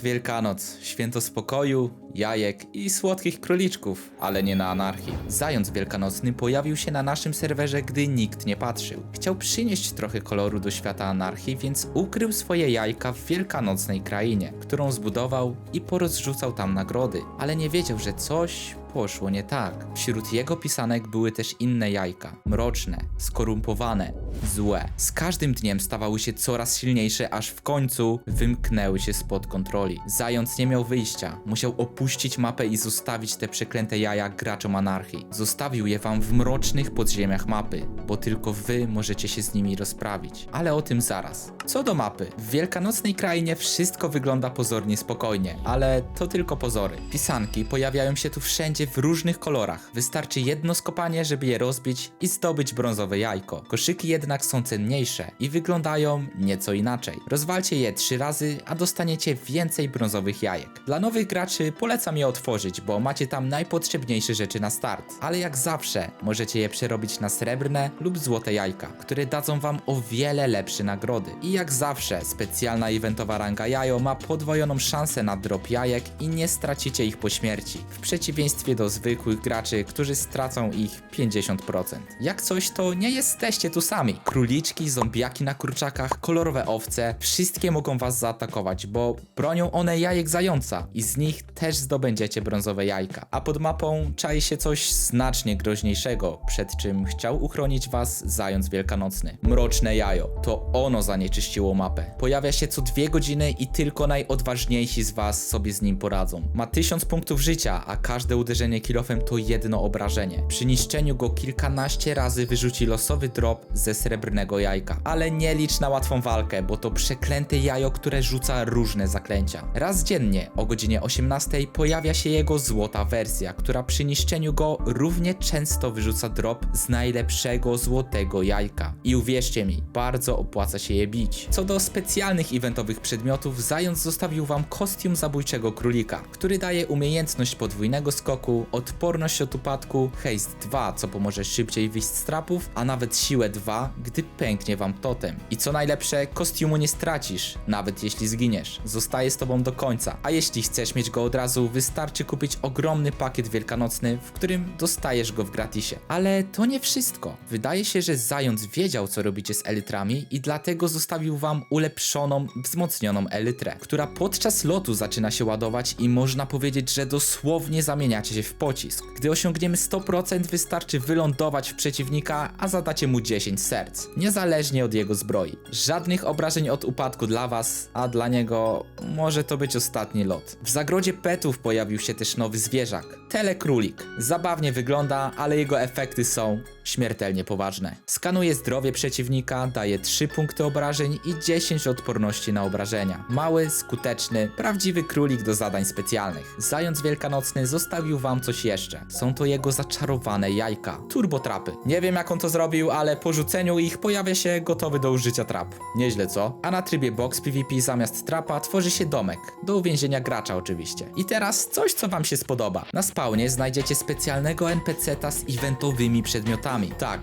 Wielkanoc, święto spokoju, jajek i słodkich króliczków, ale nie na anarchii. Zając wielkanocny pojawił się na naszym serwerze, gdy nikt nie patrzył. Chciał przynieść trochę koloru do świata anarchii, więc ukrył swoje jajka w wielkanocnej krainie, którą zbudował i porozrzucał tam nagrody, ale nie wiedział, że coś poszło nie tak. Wśród jego pisanek były też inne jajka. Mroczne, skorumpowane, złe. Z każdym dniem stawały się coraz silniejsze, aż w końcu wymknęły się spod kontroli. Zając nie miał wyjścia. Musiał opuścić mapę i zostawić te przeklęte jaja graczom anarchii. Zostawił je wam w mrocznych podziemiach mapy, bo tylko wy możecie się z nimi rozprawić. Ale o tym zaraz. Co do mapy, w wielkanocnej krainie wszystko wygląda pozornie spokojnie, ale to tylko pozory. Pisanki pojawiają się tu wszędzie w różnych kolorach. Wystarczy jedno skopanie, żeby je rozbić i zdobyć brązowe jajko. Koszyki jednak są cenniejsze i wyglądają nieco inaczej. Rozwalcie je trzy razy, a dostaniecie więcej brązowych jajek. Dla nowych graczy polecam je otworzyć, bo macie tam najpotrzebniejsze rzeczy na start. Ale jak zawsze, możecie je przerobić na srebrne lub złote jajka, które dadzą wam o wiele lepsze nagrody. I jak zawsze, specjalna eventowa ranga jajo ma podwojoną szansę na drop jajek i nie stracicie ich po śmierci. W przeciwieństwie do zwykłych graczy, którzy stracą ich 50%. Jak coś, to nie jesteście tu sami. Króliczki, zombiaki na kurczakach, kolorowe owce, wszystkie mogą was zaatakować, bo bronią one jajek zająca i z nich też zdobędziecie brązowe jajka. A pod mapą czai się coś znacznie groźniejszego, przed czym chciał uchronić was zając wielkanocny. Mroczne jajo. To ono zanieczyściło mapę. Pojawia się co dwie godziny i tylko najodważniejsi z was sobie z nim poradzą. Ma 1000 punktów życia, a każde uderzenie kilofem to jedno obrażenie. Przy niszczeniu go kilkanaście razy wyrzuci losowy drop ze srebrnego jajka. Ale nie licz na łatwą walkę, bo to przeklęte jajo, które rzuca różne zaklęcia. Raz dziennie o godzinie 18 pojawia się jego złota wersja, która przy niszczeniu go równie często wyrzuca drop z najlepszego złotego jajka. I uwierzcie mi, bardzo opłaca się je bić. Co do specjalnych eventowych przedmiotów, Zając zostawił wam kostium zabójczego królika, który daje umiejętność podwójnego skoku, odporność od upadku, haste 2, co pomoże szybciej wyjść z trapów, a nawet siłę 2, gdy pęknie wam totem. I co najlepsze, kostiumu nie stracisz, nawet jeśli zginiesz. Zostaje z tobą do końca. A jeśli chcesz mieć go od razu, wystarczy kupić ogromny pakiet wielkanocny, w którym dostajesz go w gratisie. Ale to nie wszystko. Wydaje się, że Zając wiedział, co robicie z elytrami i dlatego zostawił wam ulepszoną, wzmocnioną elytrę, która podczas lotu zaczyna się ładować i można powiedzieć, że dosłownie zamieniacie się w pocisk. Gdy osiągniemy 100%, wystarczy wylądować w przeciwnika, a zadacie mu 10 serc, niezależnie od jego zbroi. Żadnych obrażeń od upadku dla was, a dla niego może to być ostatni lot. W zagrodzie petów pojawił się też nowy zwierzak, telekrólik. Zabawnie wygląda, ale jego efekty są śmiertelnie poważne. Skanuje zdrowie przeciwnika, daje 3 punkty obrażeń i 10 odporności na obrażenia. Mały, skuteczny, prawdziwy królik do zadań specjalnych. Zając wielkanocny zostawił wam coś jeszcze. Są to jego zaczarowane jajka. Turbotrapy. Nie wiem jak on to zrobił, ale po rzuceniu ich pojawia się gotowy do użycia trap. Nieźle co? A na trybie box PvP zamiast trapa tworzy się domek. Do uwięzienia gracza oczywiście. I teraz coś co wam się spodoba. Na spawnie znajdziecie specjalnego NPC-ta z eventowymi przedmiotami. Tak,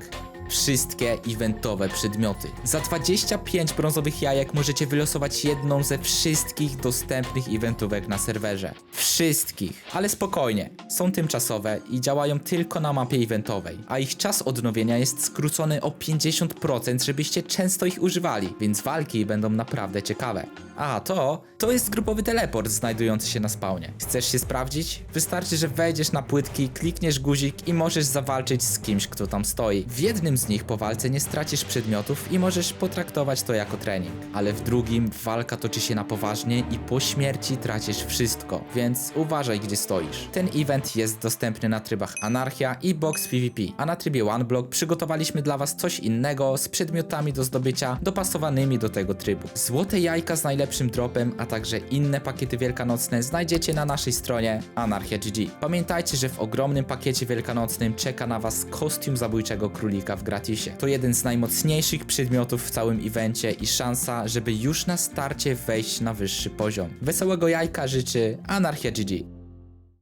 wszystkie eventowe przedmioty. Za 25 brązowych jajek możecie wylosować jedną ze wszystkich dostępnych eventówek na serwerze. Wszystkich. Ale spokojnie, są tymczasowe i działają tylko na mapie eventowej, a ich czas odnowienia jest skrócony o 50%, żebyście często ich używali, więc walki będą naprawdę ciekawe. A to, to jest grupowy teleport znajdujący się na spawnie. Chcesz się sprawdzić? Wystarczy, że wejdziesz na płytki, klikniesz guzik i możesz zawalczyć z kimś, kto tam stoi. W jednym z nich po walce nie stracisz przedmiotów i możesz potraktować to jako trening, ale w drugim walka toczy się na poważnie i po śmierci tracisz wszystko, więc uważaj gdzie stoisz. Ten event jest dostępny na trybach Anarchia i Box PvP, a na trybie OneBlock przygotowaliśmy dla Was coś innego z przedmiotami do zdobycia dopasowanymi do tego trybu. Złote jajka z najlepszym dropem, a także inne pakiety wielkanocne znajdziecie na naszej stronie Anarchia GG. Pamiętajcie, że w ogromnym pakiecie wielkanocnym czeka na Was kostium zabójczego królika w gratisie. To jeden z najmocniejszych przedmiotów w całym evencie i szansa, żeby już na starcie wejść na wyższy poziom. Wesołego jajka życzy Anarchia GG.